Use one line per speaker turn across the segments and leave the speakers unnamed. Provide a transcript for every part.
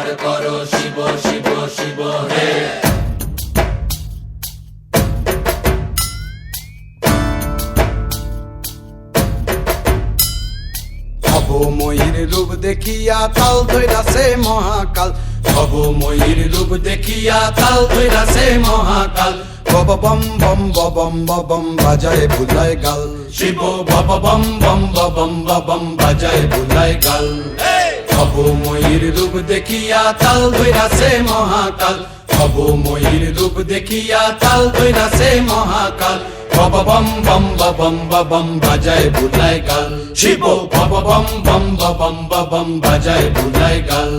চিৎকার করো শিব শিব শিব হে। ময়ূর রূপ দেখিয়া তাল ধৈরাছে মহাকাল। ময়ূর রূপ দেখিয়া তাল মহাকাল। ভব বম বম বম বম বাজায় গাল। শিব ভব বম বম বম বম বাজায় বুলায় গাল। ভবময়ীর রূপ দেখিয়া তাল ধৈরাছে মহাকাল। ভবময়ীর রূপ দেখিয়া তাল ধৈরাছে মহাকাল। বব বম বম বম বম বাজায় বুলাই গাল। শিব বব বম বম বম বম বাজায় বুলাই গাল।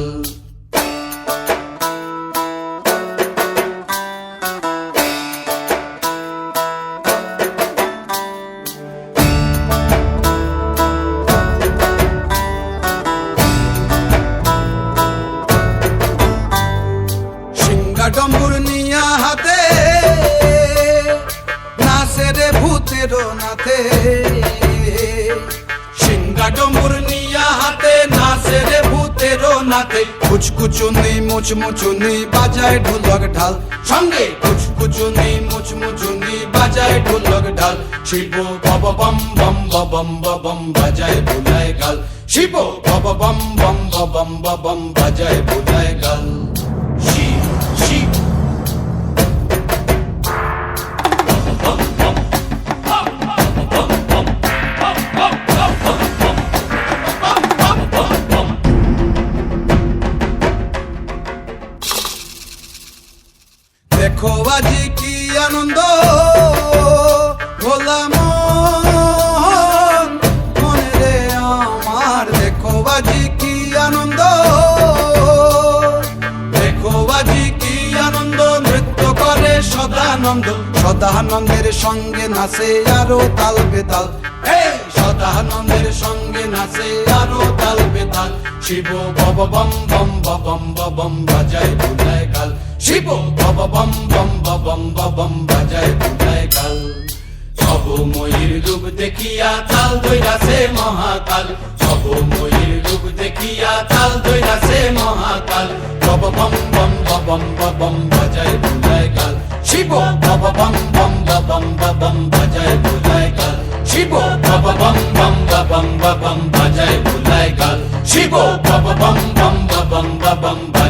হাতে। ঢাল। সঙ্গে কুচকুচুনি, মুচমুচুনি, বাজায় ঢোলক ঢাল। শিব বব বম বম বম বম বাজায় বুলায় গাল। শিব বব বম বম বম বম বাজায় বুলায় গাল। আজি কি আনন্দ? ভোলা মন। রে আমার দেখো আজি কি আনন্দ। দেখো আজি কি আনন্দ। নৃত্য করে সদানন্দ। সদানন্দের সঙ্গে নাচে আরও তাল বেতাল। সদানন্দের সঙ্গে নাচে আরও শিব বব বম বম বম বম বাজায় বুলায় গাল শিব বব বম বম বম বম বাজায় বুলায় গাল ভবময়ীর রূপ দেখিয়া তাল মহাকাল ভবময়ীর রূপ দেখিয়া তাল মহাকাল বব বম বম বম বম বাজায় গাল শিব বব বম বম বম বম বাজায় গাল শিব বব বম বম বম বম বাজায় Michael. She go ba ba bum bum ba bum ba bum.